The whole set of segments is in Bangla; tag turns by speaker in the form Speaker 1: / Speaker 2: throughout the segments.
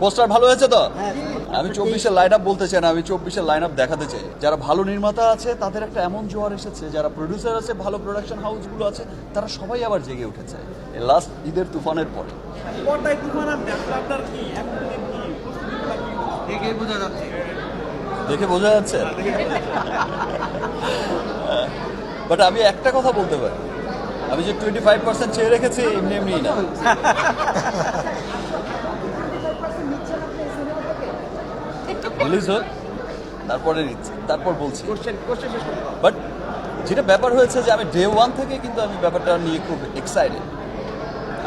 Speaker 1: পোস্টার ভালো হয়েছে তো? আমি চব্বিশের লাইন আপ বলতে চাই না আমি চব্বিশের লাইন আপ দেখাতে চাই। যারা ভালো নির্মাতা আছে তাদের একটা এমন জোয়ার এসেছে যারা প্রডিউসার আছে ভালো প্রোডাকশন হাউসগুলো আছে তারা সবাই আবার জেগে উঠেছে। লাস্ট ঈদের তুফানের পরে।
Speaker 2: পর্দায় তুফান আর আপনার কি এখন থেকে কি প্রস্তুতিগুলো কি
Speaker 3: দেখে বোঝা যাচ্ছে।
Speaker 1: দেখে বোঝা যাচ্ছে? বাট আমি একটা কথা বলতে পারি। আমি যে টোয়েন্টি ফাইভ পার্সেন্ট চেয়ে রেখেছি এমনি এমনি না। রিলিজ হোক তারপরে তারপর বলছি। বাট যেটা ব্যাপার হয়েছে যে আমি ডে ওয়ান থেকে কিন্তু আমি ব্যাপারটা নিয়ে খুব এক্সাইটেড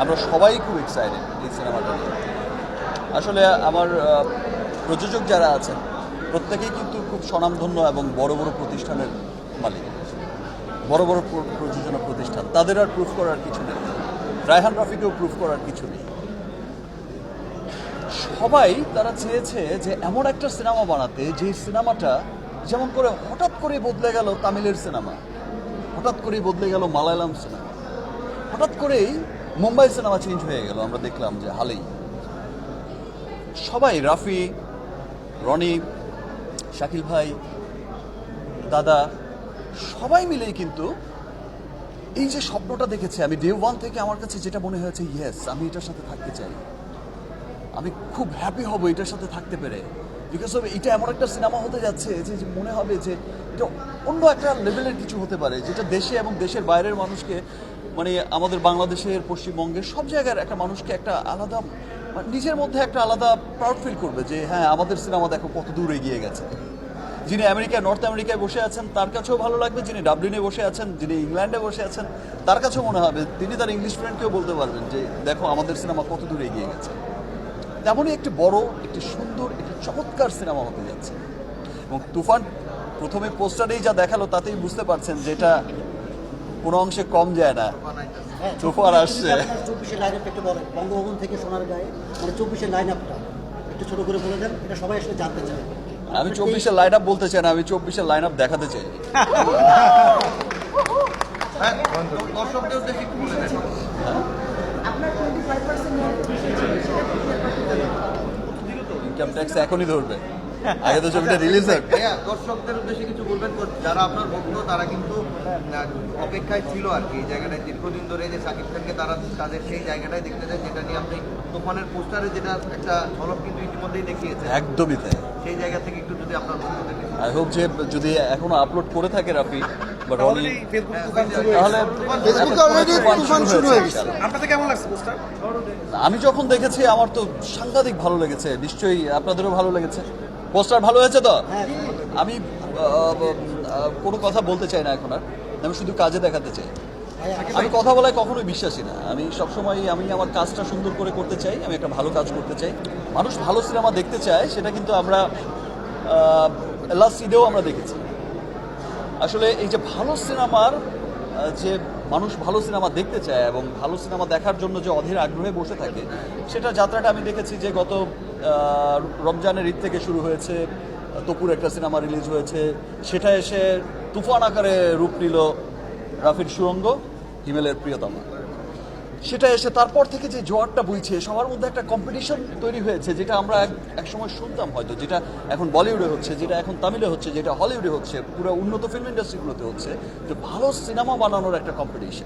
Speaker 1: আমরা সবাই খুব এক্সাইটেড এই সিনেমাটা নিয়ে। আসলে আমার প্রযোজক যারা আছেন, প্রত্যেকেই কিন্তু খুব স্বনামধন্য এবং বড় বড় প্রতিষ্ঠানের মালিক। বড় বড় প্রযোজনা প্রতিষ্ঠান, তাদের আর প্রুফ করার কিছু নেই। রায়হান রাফিকেও প্রুফ করার কিছু নেই। সবাই তারা চেয়েছে যে এমন একটা সিনেমা বানাতে যে সিনেমাটা যেমন করে হঠাৎ করে বদলে গেল তামিলের সিনেমা, হঠাৎ করেই বদলে গেল মালায়ালাম সিনেমা, হঠাৎ করেই মুম্বাই সিনেমা চেঞ্জ হয়ে গেল। আমরা দেখলাম যে হালেই। সবাই, রাফি, রনি, শাকিল ভাই, দাদা, সবাই মিলেই কিন্তু এই যে স্বপ্নটা দেখেছে আমি ডে ওয়ান থেকে আমার কাছে যেটা মনে হয়েছে ইয়েস আমি এটার সাথে থাকতে চাই। আমি খুব হ্যাপি হব এটার সাথে থাকতে পেরে। বিকজ অফ এটা এমন একটা সিনেমা হতে যাচ্ছে যে মনে হবে যে, এটা অন্য একটা লেভেলের কিছু হতে পারে, যেটা দেশে এবং দেশের বাইরের মানুষকে মানে আমাদের বাংলাদেশের পশ্চিমবঙ্গের সব জায়গার একটা মানুষকে একটা আলাদা মানে নিজের মধ্যে একটা আলাদা প্রাউড ফিল করবে যে হ্যাঁ আমাদের সিনেমা দেখো কত দূর এগিয়ে গেছে। যিনি আমেরিকায় নর্থ আমেরিকায় বসে আছেন, তার কাছেও ভালো লাগবে। যিনি ডাবলিনে বসে আছেন, যিনি ইংল্যান্ডে বসে আছেন, তার কাছেও মনে হবে। তিনি তার ইংলিশ ফ্রেন্ডকেও বলতে পারবেন যে, দেখো, আমাদের সিনেমা কত দূর এগিয়ে গেছে। তেমনই একটি বড় একটি সুন্দর একটি চমৎকার সিনেমা হতে যাচ্ছে। এবং তুফান প্রথমে পোস্টারেই যা দেখাল তাতেই বুঝতে পারছেন যে এটা কোনো অংশে কম যায় না। তুফান আসছে।
Speaker 4: চব্বিশের লাইন আপটা একটু বলেন। বঙ্গভবন থেকে সোনার গায়ে মানে চব্বিশের লাইন আপটা একটু ছোট করে বলে দেন এটা সবাই আসলে জানতে চায়।
Speaker 1: আমি চব্বিশের লাইন আপ বলতে চাই না আমি চব্বিশের লাইন আপ দেখাতে চাই।
Speaker 3: হ্যাঁ দর্শকদের উদ্দেশ্যে একটু বলে দেন।
Speaker 1: ইনকাম ট্যাক্স এখনই ধরবে। আগে তো ছবিটা রিলিজ হোক।
Speaker 3: দর্শকদের উদ্দেশ্যে কিছু বলবেন তো যারা আপনার ভক্ত তারা কিন্তু অপেক্ষায় ছিল আর কি এই জায়গাটায়। দীর্ঘদিন ধরে যে সাকিব খানকে তারা তাদের সেই জায়গাটায় দেখতে চায় যেটা নিয়ে আপনি তুফানের পোস্টারে যেটা একটা ঝলক কিন্তু ইতিমধ্যেই দেখিয়েছে
Speaker 1: একদমই তাই।
Speaker 3: সেই জায়গা থেকে একটু যদি আপনার ভক্তদেরকে
Speaker 1: আই হোপ যে যদি এখনও আপলোড করে থাকে রাফি বা
Speaker 2: অলরেডি ফেসবুক তুফান শুরু
Speaker 1: তাহলে
Speaker 4: ফেসবুকে already তুফান শুরু হয়ে গেছে।
Speaker 2: আপনাদের কেমন লাগছে পোস্টার?
Speaker 1: আমি যখন দেখেছি আমার তো সাংঘাতিক ভালো লেগেছে নিশ্চয়ই আপনাদেরও ভালো লেগেছে। পোস্টার ভালো হয়েছে তো? আমি আহ, আহ, কোনো কথা বলতে চাই না এখন আর। আমি শুধু কাজে দেখাতে চাই। আমি কথা বলায় কখনোই বিশ্বাসী না। আমি সবসময় আমি আমার কাজটা সুন্দর করে করতে চাই আমি একটা ভালো কাজ করতে চাই। মানুষ ভালো সিনেমা দেখতে চায় সেটা কিন্তু আমরা লাস্ট ঈদেও আমরা দেখেছি। আসলে এই যে ভালো সিনেমার যে মানুষ ভালো সিনেমা দেখতে চায় এবং ভালো সিনেমা দেখার জন্য যে অধীর আগ্রহে বসে থাকে, সেটা যাত্রাটা আমি দেখেছি যে গত রমজানের ঈদ থেকে শুরু হয়েছে, তপুর একটা সিনেমা রিলিজ হয়েছে, সেটা এসে তুফান আকারে রূপ নিল রাফির সুরঙ্গ, হিমেলের প্রিয়তমা। সেটা এসে তারপর থেকে যে জোয়ারটা বইছে সবার মধ্যে একটা কম্পিটিশন তৈরি হয়েছে যেটা আমরা এক- সময় শুনতাম হয়তো যেটা এখন বলিউডে হচ্ছে যেটা এখন তামিলে হচ্ছে যেটা হলিউডে হচ্ছে পুরো উন্নত ফিল্ম ইন্ডাস্ট্রিগুলোতে হচ্ছে যে ভালো সিনেমা বানানোর একটা কম্পিটিশন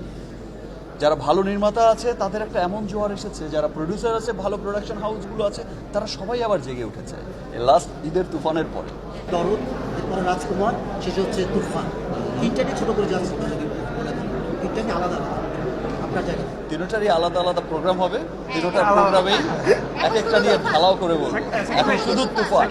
Speaker 1: যারা ভালো নির্মাতা আছে তাদের একটা এমন জোয়ার এসেছে যারা প্রডিউসার আছে ভালো প্রোডাকশন হাউসগুলো আছে তারা সবাই আবার জেগে উঠেছে লাস্ট ঈদের তুফানের পরে।
Speaker 4: দরদ এরপরে রাজকুমার শেষে হচ্ছে তুফান। তিনটাকে ছোট করে যাচ্ছে তিনটাকে আলাদা আলাদা।
Speaker 1: তিনোটারই আলাদা আলাদা প্রোগ্রাম হবে। তিনোটার প্রোগ্রামেই এক একটা নিয়ে ঢালাও করে বলব। এখন শুধু তুফান।